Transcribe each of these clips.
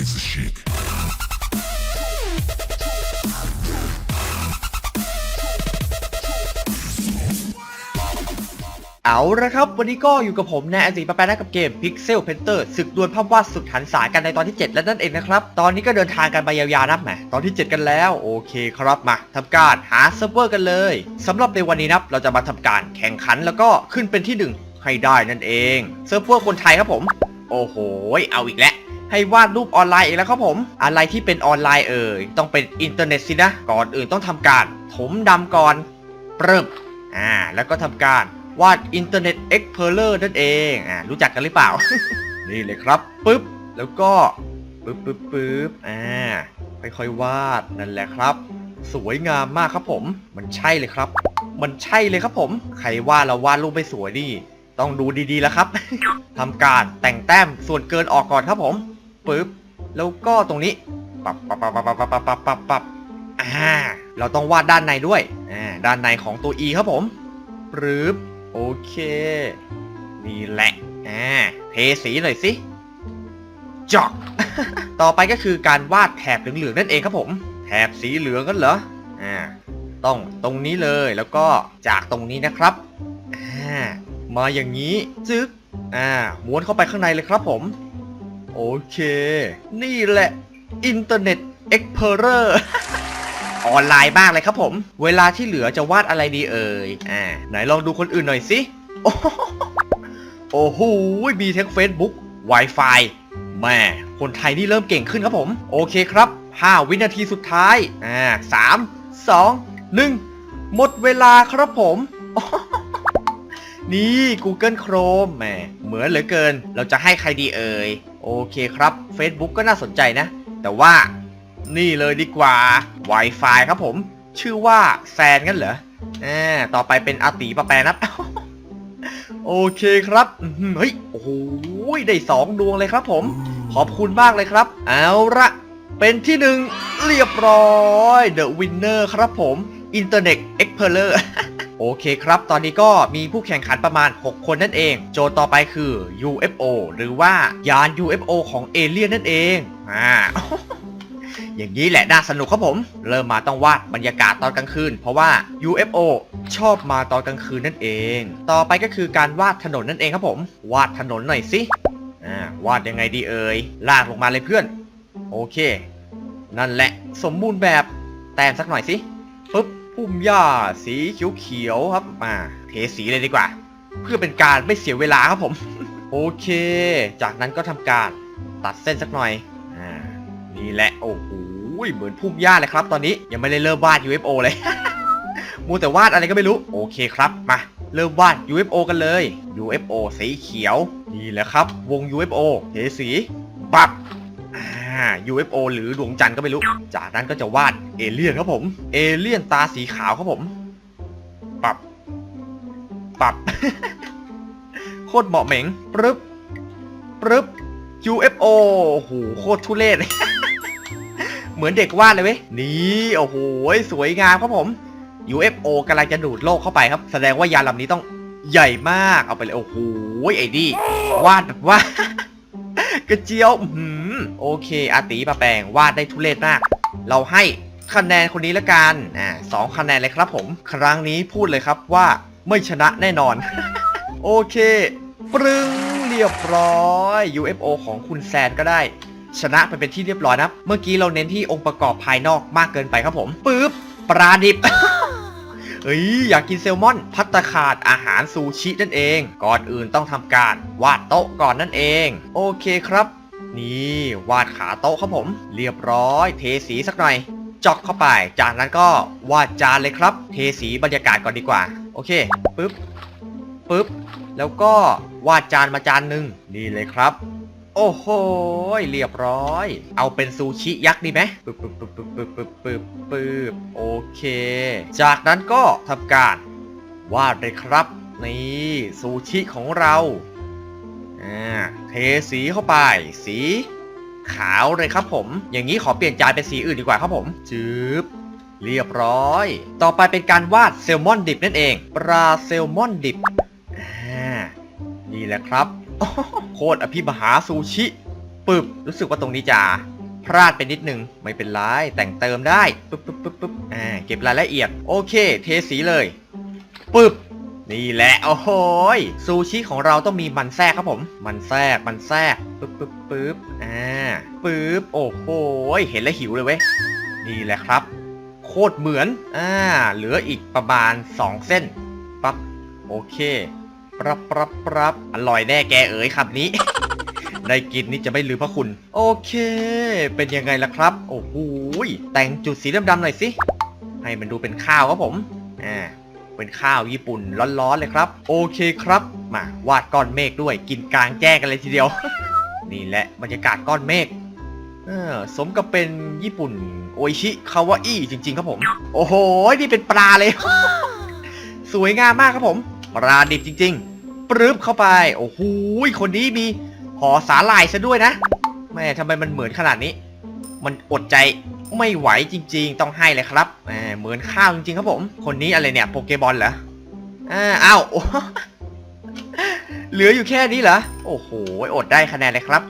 razor chic. เอาละครับ วันนี้ก็อยู่กับผมแนอสีปะแปะนะกับเกม Pixel Painter ศึกดวลภาพวาดสุดหันษายกันในตอนที่ 7 แล้วนั่นเองนะครับ ตอนนี้ก็เดินทางกันไปยาวๆนับแหมตอนที่ 7 กันแล้ว โอเคครับมาทำการหาเซิร์ฟเวอร์กันเลยสำหรับในวันนี้นับเราจะมาทำการแข่งขันแล้วก็ขึ้นเป็นที่หนึ่งให้ได้นั่นเองเซิร์ฟเวอร์คนไทยครับผม โอ้โห เอาอีกแล้ว ให้วาดรูปออนไลน์อีกแล้วครับผม อะไรที่เป็นออนไลน์เอ่ยต้องเป็นอินเทอร์เน็ตสินะ ก่อนอื่นต้องทำการถมดำก่อนเริ่มอ่าแล้วก็ทำการวาดอินเทอร์เน็ตเอ็กเพลเลอร์นั่นเองอ่ารู้จักกันหรือเปล่า นี่เลยครับปึ๊บแล้วก็ปึ๊บปึ๊บปึ๊บอ่าค่อยๆวาดนั่นแหละครับ สวยงามมากครับผม มันใช่เลยครับ มันใช่เลยครับผม ใครวาดแล้วาดรูปไม่สวยนี่ต้องดูดีๆแล้วครับทำการแต่งแต้มส่วนเกินออกก่อนครับผม ปึ๊บแล้วก็ตรงนี้ปับปับปับปับปับปับปับปับปับอ่าเราต้องวาดด้านในด้วยอ่าด้านในของตัว E ครับผมปึ๊บโอเค นี่แหละอ่าเทสีหน่อยสิจอก ต่อไปก็คือการวาดแถบเหลืองๆนั่นเองครับผม แถบสีเหลืองกันเหรออ่าต้องตรงนี้เลยแล้วก็จากตรงนี้นะครับอ่ามาอย่างนี้จึ๊กอ่าม้วนเข้าไปข้างในเลยครับผม โอเค นี่แหละอินเทอร์เน็ตเอ็กเพลเลอร์ออนไลน์มากเลยครับผม เวลาที่เหลือจะวาดอะไรดีเอ่ย อ่า ไหนลองดูคนอื่นหน่อยสิ โอ้โห้มีทั้ง Facebook Wi-Fi แม่คนไทยนี่เริ่มเก่งขึ้นครับผม โอเคครับ 5 วินาทีสุดท้าย อ่าสามสองหนึ่งหมดเวลาครับผม นี่ Google Chrome แหมเหมือนเหลือเกิน เราจะให้ใครดีเอ่ย เคครับ Facebook ก็น่าสนใจนะ แต่ว่านี่เลยดีกว่า Wi-Fi ครับผม ชื่อว่าแซนกันเหรออ่าต่อไปเป็นอาตีปะแปรนับโอเคครับเฮ้ยโอ้โหได้สองดวงเลยครับผม ขอบคุณมากเลยครับ เอาละเป็นที่หนึ่งเรียบร้อย The Winner ครับผม Internet Explorer โอเคครับ ตอนนี้ก็มีผู้แข่งขันประมาณ 6 คนนั่นเอง โจทย์ต่อไปคือ UFO หรือว่ายาน UFO ของเอเลี่ยนนั่นเอง อ่า อย่างนี้แหละน่าสนุกครับผม เริ่มมาต้องวาดบรรยากาศตอนกลางคืน เพราะว่า UFO ชอบมาตอนกลางคืนนั่นเอง ต่อไปก็คือการวาดถนนนั่นเองครับผม วาดถนนหน่อยสิ อ่า วาดยังไงดีเอ่ย ลากลงมาเลยเพื่อน โอเค นั่นแหละ สมบูรณ์แบบ แต้มสักหน่อยสิ พุ่มหญ้าสีเขียวๆครับมาเทสีเลยดีกว่า เพื่อเป็นการไม่เสียเวลาครับผม โอเค จากนั้นก็ทำการตัดเส้นสักหน่อยอ่านี่แหละโอ้โหเหมือนพุ่มหญ้าเลยครับ ตอนนี้ยังไม่ได้เริ่มวาด UFO เลยมูแต่วาดอะไรก็ไม่รู้โอเคครับมาเริ่มวาด UFO กันเลย UFO สีเขียว นี่แหละครับ วง UFO เทสี บับอ่า UFO หรือดวงจันทร์ก็ไม่รู้ จากนั้นก็จะวาด เอเลี่ยนครับผม เอเลี่ยนตาสีขาวครับผม ปรับ ปรับ โคตรเหมาะเหม็งปรึบปรึบ UFO โอ้โหโคตรทุเรศเหมือนเด็กวาดเลยเว้ย นี่โอ้โหสวยงามครับผม UFO กำลังจะดูดโลกเข้าไปครับ แสดงว่ายานลำนี้ต้องใหญ่มากเอาไปเลยโอ้โหไอ้ดีวาดแบบว่ากระเจียว อื้อหือโอเค อาตีปะแปงวาดได้ทุเรศมาก เราให้ คะแนนคนนี้ละกันอ่าสองคะแนนเลยครับผม ครั้งนี้พูดเลยครับว่าไม่ชนะแน่นอน โอเค ปรึงเรียบร้อย UFO ของคุณแซนก็ได้ ชนะไปเป็นที่เรียบร้อยนะ เมื่อกี้เราเน้นที่องค์ประกอบภายนอกมากเกินไปครับผมปึ๊บปลาดิบเฮ้ยอยากกินแซลมอน พัตคาดอาหารซูชินั่นเอง ก่อนอื่นต้องทำการวาดโต๊ะก่อนนั่นเอง โอเคครับ นี่วาดขาโต๊ะครับผม เรียบร้อย เทสีสักหน่อย จอกเข้าไป จากนั้นก็วาดจานเลยครับ เทสีบรรยากาศก่อนดีกว่า โอเคปึ๊บปึ๊บ แล้วก็วาดจานมาจานหนึ่งนี่เลยครับ โอ้โหเรียบร้อย เอาเป็นซูชิยักษ์ดีไหมปึ๊บปึ๊บปึ๊บปึ๊บปึ๊บปึ๊บปึ๊บปึ๊บโอเค จากนั้นก็ทำการวาดเลยครับ นี่ซูชิของเราอ่าเทสีเข้าไป สี ขาวเลยครับผม อย่างนี้ขอเปลี่ยนจานเป็นสีอื่นดีกว่าครับผมจืบเรียบร้อย ต่อไปเป็นการวาดแซลมอนดิบนั่นเอง ปลาแซลมอนดิบนี่แหละครับ โคตรอภิมหาซูชิปึบรู้สึกว่าตรงนี้จะพลาดไปนิดนึง ไม่เป็นไรแต่งเติมได้ปึ๊บปึ๊บปึ๊บปึ๊บอ่าเก็บรายละเอียด โอเค เทสีเลยปึ๊บ นี่แหละโอ้โหยซูชิของเราต้องมีมันแทรกครับผม มันแทรกมันแทรกปึ๊บปึ๊บปึ๊บอ่าปึ๊บโอ้โหยเห็นแล้วหิวเลยเว้ยนี่แหละครับ โคตรเหมือนอ่าเหลืออีกประมาณ 2 เส้นปั๊บโอเคปรับปรับปรับอร่อยแน่แกเอ๋ยคำนี้ ได้กินนี่จะไม่ลืมพระคุณ โอเค เป็นยังไงล่ะครับ โอ้โหแต่งจุดสีดำๆหน่อยสิให้มันดูเป็นข้าวครับผมอ่า เป็นข้าวญี่ปุ่นร้อนๆเลยครับ โอเคครับ มาวาดก้อนเมฆด้วยกินกลางแจ้งกันเลยทีเดียว นี่แหละบรรยากาศก้อนเมฆเออสมกับเป็นญี่ปุ่นโออิชิคาวาอิจริง ๆ ครับผม โอ้โห นี่เป็นปลาเลย สวยงามมากครับผม ปลาดิบจริง ๆ ปรึบเข้าไป โอ้โหคนนี้มีห่อสาหร่ายซะด้วยนะแม่ทำไมมันเหมือนขนาดนี้ มันอดใจ ไม่ไหวจริง ๆ ต้องให้เลยครับเหมือนข้าวจริงๆครับผม คนนี้อะไรเนี่ยโปเกบอลเหรออ่าอ้าวเหลืออยู่แค่นี้เหรอ โอ้โห อดได้คะแนนเลยครับ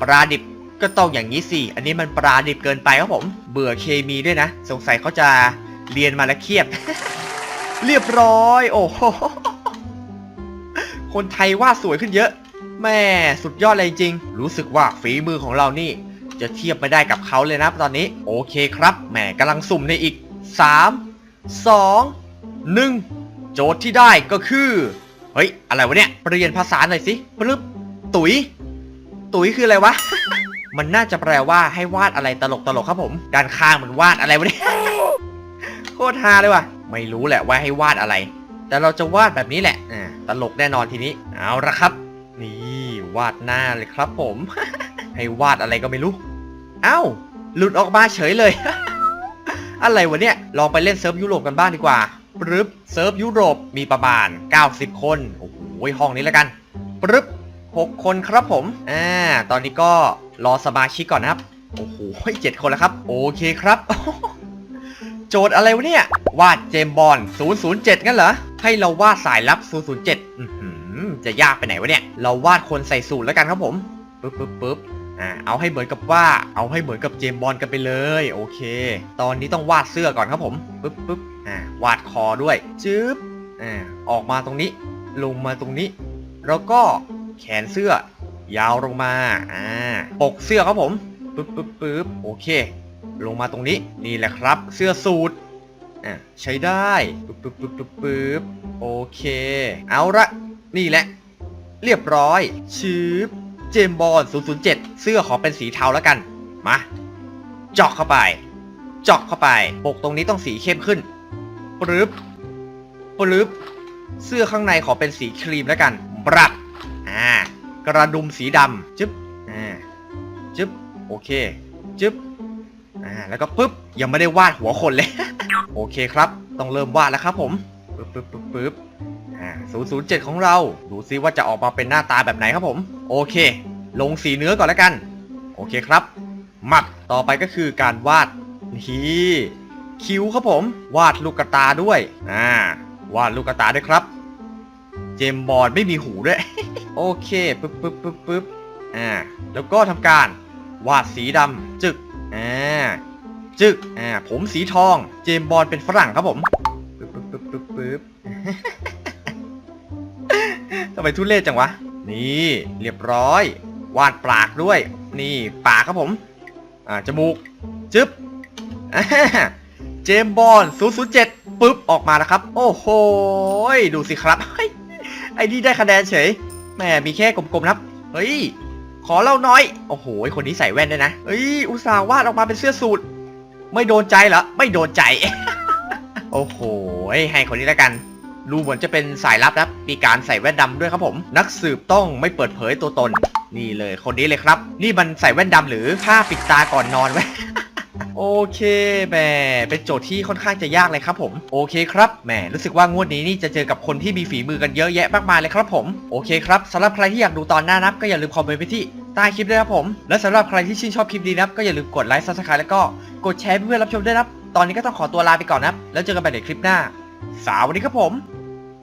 ปลาดิบก็ต้องอย่างนี้สิ อันนี้มันปลาดิบเกินไปครับผม เบื่อเคมีด้วยนะ สงสัยเขาจะเรียนมาแล้วเครียด เรียบร้อย โอ้โห คนไทยวาดสวยขึ้นเยอะ แม่สุดยอดเลยจริง รู้สึกว่าฝีมือของเรานี่ จะเทียบไม่ได้กับเขาเลยนะตอนนี้ โอเคครับ แหมกำลังสุ่มในอีก 3 2 1 โจทย์ที่ได้ก็คือ เฮ้ย อะไรวะเนี่ย เปลี่ยนภาษาหน่อยสิปรึบตุ๋ยตุ๋ยคืออะไรวะ มันน่าจะแปลว่าให้วาดอะไรตลกตลกๆครับผม ด้านข้างมันวาดอะไรวะเนี่ย โคตรฮาเลยว่ะ ไม่รู้แหละว่าให้วาดอะไร แต่เราจะวาดแบบนี้แหละ อ่า ตลกแน่นอนทีนี้ เอาละครับ นี่วาดหน้าเลยครับผม ให้วาดอะไรก็ไม่รู้ เอ้า หลุดออกมาเฉยเลย อะไรวะเนี่ย ลองไปเล่นเซิร์ฟยุโรปกันบ้างดีกว่าปรึบเซิร์ฟยุโรปมีประมาณ 90 คน โอ้โห ห้องนี้แล้วกันปรึบ6 คนครับผม อ่า ตอนนี้ก็รอสมาชิกก่อนนะครับ โอ้โหเจ็ดคนแล้วครับ โอเคครับ โจทย์อะไรวะเนี่ย วาดเจมบอล007 งั้นเหรอ ให้เราวาดสายลับ 007 จะยากไปไหนวะเนี่ย เราวาดคนใส่สูทแล้วกันครับผม ปึ๊บปึ๊บปึ๊บ อ่าเอาให้เหมือนกับว่าเอาให้เหมือนกับเจมบอลกันไปเลย โอเค ตอนนี้ต้องวาดเสื้อก่อนครับผมปึ๊บปึ๊บอ่าวาดคอด้วยจึ๊บอ่าออกมาตรงนี้ ลงมาตรงนี้ แล้วก็แขนเสื้อยาวลงมาอ่าปกเสื้อครับผมปึ๊บปึ๊บปึ๊บโอเค ลงมาตรงนี้นี่แหละครับ เสื้อสูทอะใช้ได้ปึ๊บปึ๊บปึ๊บปึ๊บปึ๊บโอเค เอาละนี่แหละ เรียบร้อยชืบ เจมบอล007 เสื้อขอเป็นสีเทาแล้วกัน มาเจาะเข้าไปเจาะเข้าไป ปกตรงนี้ต้องสีเข้มขึ้นปรึบปรึบเสื้อข้างในขอเป็นสีครีมแล้วกันบรัดอ่ากระดุมสีดำจึ๊บอ่าจึ๊บโอเคจึ๊บอ่าแล้วก็ปึ๊บยังไม่ได้วาดหัวคนเลย โอเคครับ ต้องเริ่มวาดแล้วครับผมปึ๊บปึ๊บปึ๊บปึ๊บ อ่า007 ของเรา ดูซิว่าจะออกมาเป็นหน้าตาแบบไหนครับผม โอเค ลงสีเนื้อก่อนแล้วกัน โอเคครับมัดต่อไปก็คือการวาดนี่คิ้วครับผม วาดลูกกระตาด้วย อ่า วาดลูกกระตาด้วยครับ เจมบอลไม่มีหูด้วย โอเคปึ๊บปึ๊บปึ๊บปึ๊บอ่า แล้วก็ทำการ วาดสีดำจึก อ่า จึก อ่า ผมสีทอง เจมบอลเป็นฝรั่งครับผมปึ๊บปึ๊บปึ๊บปึ๊บปึ๊บ ทำไมทุเรศจังวะ นี่เรียบร้อย วาดปากด้วย นี่ปากครับผม อ่าจมูก จึ๊บเจมบอล007ปึ๊บออกมาแล้วครับ โอ้โห ดูสิครับ ไอ้นี่ได้คะแนนเฉยแหมมีแค่กลมๆนะครับ เฮ้ย ขอเล่าน้อย โอ้โห คนนี้ใส่แว่นด้วยนะเฮ้ย อุตส่าห์วาดออกมาเป็นเสื้อสูทไม่โดนใจเหรอ ไม่โดนใจ โอ้โห ให้คนนี้แล้วกัน ดูเหมือนจะเป็นสายลับนะครับมีการใส่แว่นดำด้วยครับผม นักสืบต้องไม่เปิดเผยตัวตน นี่เลยคนนี้เลยครับ นี่มันใส่แว่นดำหรือผ้าปิดตาก่อนนอนไว้โอเคแหมเป็นโจทย์ที่ค่อนข้างจะยากเลยครับผม โอเคครับแหมรู้สึกว่างวดนี้นี่จะเจอกับคนที่มีฝีมือกันเยอะแยะมากมายเลยครับผม โอเคครับสำหรับใครที่อยากดูตอนหน้านับก็อย่าลืมคอมเมนต์ไปที่ใต้คลิปด้วยครับผม และสำหรับใครที่ชื่นชอบคลิปนี้นับก็อย่าลืมกดไลค์ซับสไครต์แล้วก็กดแชร์เพื่อรับชมด้วยนะครับ ตอนนี้ก็ต้องขอตัวลาไปก่อนนับแล้วเจอกันใหม่ในคลิปหน้า สวัสดีครับผม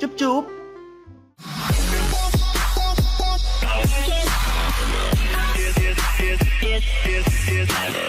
จุ๊บจุ๊บ yes, yes, yes.